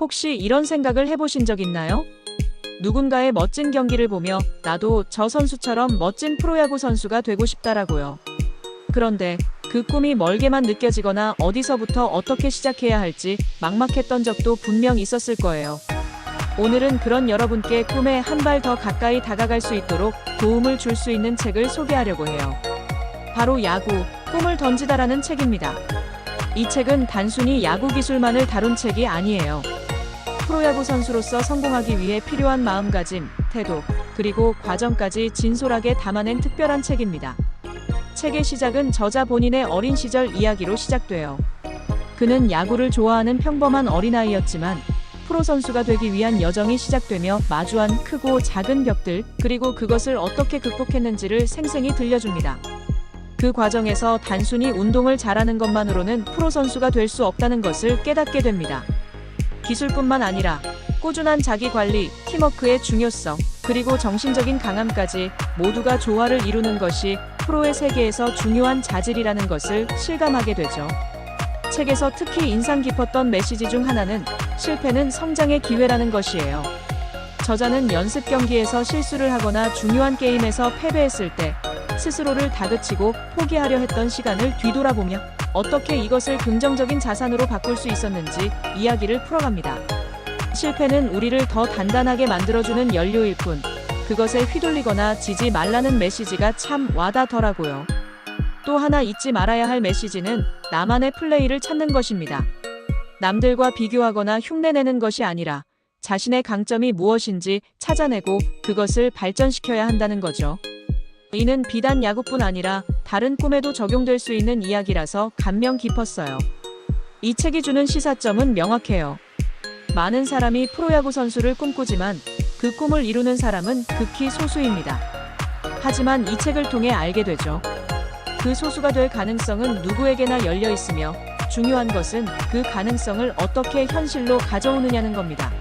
혹시 이런 생각을 해보신 적 있나요? 누군가의 멋진 경기를 보며 나도 저 선수처럼 멋진 프로야구 선수가 되고 싶다라고요. 그런데 그 꿈이 멀게만 느껴지거나 어디서부터 어떻게 시작해야 할지 막막했던 적도 분명 있었을 거예요. 오늘은 그런 여러분께 꿈에 한 발 더 가까이 다가갈 수 있도록 도움을 줄 수 있는 책을 소개하려고 해요. 바로 야구, 꿈을 던지다라는 책입니다. 이 책은 단순히 야구 기술만을 다룬 책이 아니에요. 프로야구 선수로서 성공하기 위해 필요한 마음가짐, 태도, 그리고 과정까지 진솔하게 담아낸 특별한 책입니다. 책의 시작은 저자 본인의 어린 시절 이야기로 시작돼요. 그는 야구를 좋아하는 평범한 어린아이였지만 프로 선수가 되기 위한 여정이 시작되며 마주한 크고 작은 벽들, 그리고 그것을 어떻게 극복했는지를 생생히 들려줍니다. 그 과정에서 단순히 운동을 잘하는 것만으로는 프로 선수가 될 수 없다는 것을 깨닫게 됩니다. 기술뿐만 아니라 꾸준한 자기 관리, 팀워크의 중요성, 그리고 정신적인 강함까지 모두가 조화를 이루는 것이 프로의 세계에서 중요한 자질이라는 것을 실감하게 되죠. 책에서 특히 인상 깊었던 메시지 중 하나는 실패는 성장의 기회라는 것이에요. 저자는 연습 경기에서 실수를 하거나 중요한 게임에서 패배했을 때 스스로를 다그치고 포기하려 했던 시간을 뒤돌아보며 어떻게 이것을 긍정적인 자산으로 바꿀 수 있었는지 이야기를 풀어갑니다. 실패는 우리를 더 단단하게 만들어주는 연료일 뿐, 그것에 휘둘리거나 지지 말라는 메시지가 참 와닿더라고요. 또 하나 잊지 말아야 할 메시지는 나만의 플레이를 찾는 것입니다. 남들과 비교하거나 흉내내는 것이 아니라 자신의 강점이 무엇인지 찾아내고 그것을 발전시켜야 한다는 거죠. 이는 비단 야구뿐 아니라 다른 꿈에도 적용될 수 있는 이야기라서 감명 깊었어요. 이 책이 주는 시사점은 명확해요. 많은 사람이 프로야구 선수를 꿈꾸지만 그 꿈을 이루는 사람은 극히 소수입니다. 하지만 이 책을 통해 알게 되죠. 그 소수가 될 가능성은 누구에게나 열려 있으며 중요한 것은 그 가능성을 어떻게 현실로 가져오느냐는 겁니다.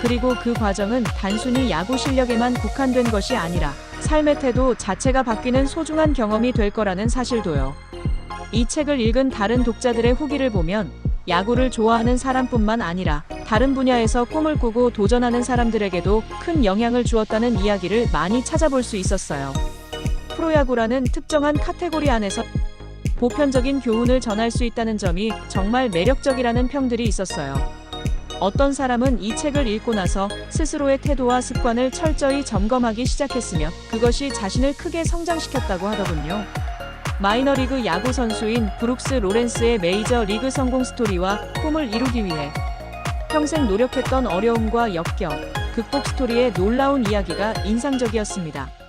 그리고 그 과정은 단순히 야구 실력에만 국한된 것이 아니라 삶의 태도 자체가 바뀌는 소중한 경험이 될 거라는 사실도요. 이 책을 읽은 다른 독자들의 후기를 보면 야구를 좋아하는 사람뿐만 아니라 다른 분야에서 꿈을 꾸고 도전하는 사람들에게도 큰 영향을 주었다는 이야기를 많이 찾아볼 수 있었어요. 프로야구라는 특정한 카테고리 안에서 보편적인 교훈을 전할 수 있다는 점이 정말 매력적이라는 평들이 있었어요. 어떤 사람은 이 책을 읽고 나서 스스로의 태도와 습관을 철저히 점검하기 시작했으며 그것이 자신을 크게 성장시켰다고 하더군요. 마이너리그 야구 선수인 브룩스 로렌스의 메이저 리그 성공 스토리와 꿈을 이루기 위해 평생 노력했던 어려움과 역경, 극복 스토리의 놀라운 이야기가 인상적이었습니다.